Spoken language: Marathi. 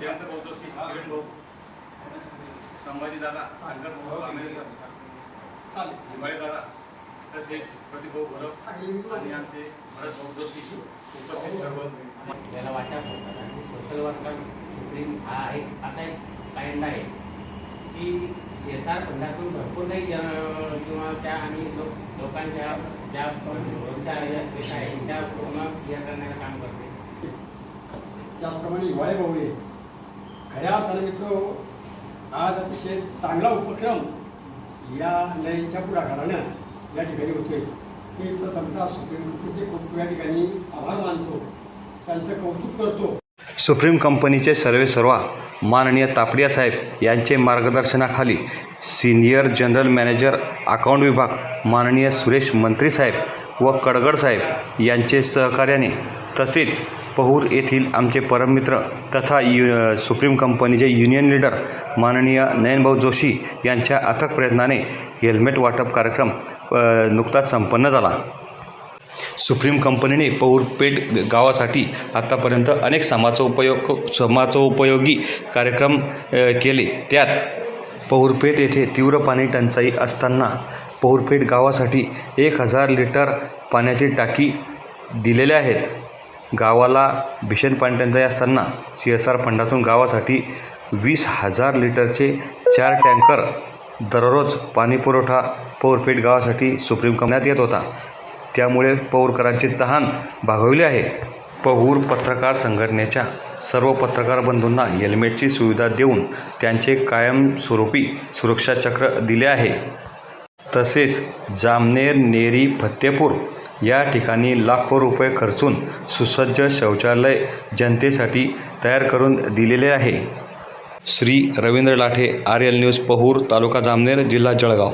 जयंत भाऊ जोशी किरण भाऊ. संभाजी दादा शंकर भाऊ चालेल. हिवाळे दादा तसेच प्रदीप भाऊ भरत आणि आमचे भरत भाऊ जोशी उपस्थित सर्व. याला वाटप सोशल वर्कर सुप्रीम हा एक आता एक कायदा आहे. की सी एस आर फंडातून भरपूर काही किंवा त्या आणि लोक लोकांच्या ज्या रोजच्या पेशा आहे त्या पूर्ण क्लिअर करण्याचं काम करते. त्याचप्रमाणे हिवाळे भाऊळे खऱ्या अर्थाने मित्र आज अतिशय चांगला उपक्रम या लयच्या पुढाकारानं या ठिकाणी होतोय. ते प्रथमतः सुप्रीम कोर्टाचे खूप या ठिकाणी आभार मानतो. त्यांचं कौतुक करतो. सुप्रीम कंपनीचे सर्वे सर्वा माननीय तापडिया साहेब यांचे मार्गदर्शनाखाली सिनियर जनरल मॅनेजर अकाउंट विभाग माननीय सुरेश मंत्री साहेब व कडगड साहेब यांचे सहकार्याने तसेच पहूर येथील आमचे परममित्र तथा यु सुप्रीम कंपनीचे युनियन लीडर माननीय नयनभाऊ जोशी यांच्या अथक प्रयत्नाने हेल्मेट वाटप कार्यक्रम नुकताच संपन्न झाला. सुप्रीम कंपनीने पौरपेठ गावासाठी आत्तापर्यंत अनेक समाजोपयोग समाजोपयोगी कार्यक्रम केले. त्यात पौरपेठ येथे तीव्र पाणी टंचाई असताना पौरपेठ गावासाठी एक हजार लिटर पाण्याची टाकी दिलेल्या आहेत. गावाला भीषण पाणीटंचाई असताना सी एस आर फंडातून गावासाठी वीस हजार लिटरचे चार टँकर दररोज पाणीपुरवठा पौरपेठ गावासाठी सुप्रीम करण्यात येत होता. त्यामुळे पौरकरांची तहान भागवली आहे. पहूर पत्रकार संघटनेच्या सर्व पत्रकार बंधूंना हेल्मेटची सुविधा देऊन त्यांचे कायमस्वरूपी सुरक्षा चक्र दिले आहे. तसेच जामनेर नेरी फत्तेपूर या ठिकाणी लाखो रुपये खर्चून सुसज्ज शौचालय जनतेसाठी तयार करून दिलेले आहे. Shri Ravindra Lathe R L news Pahur तालुका जामनेर जिल्हा जळगाव.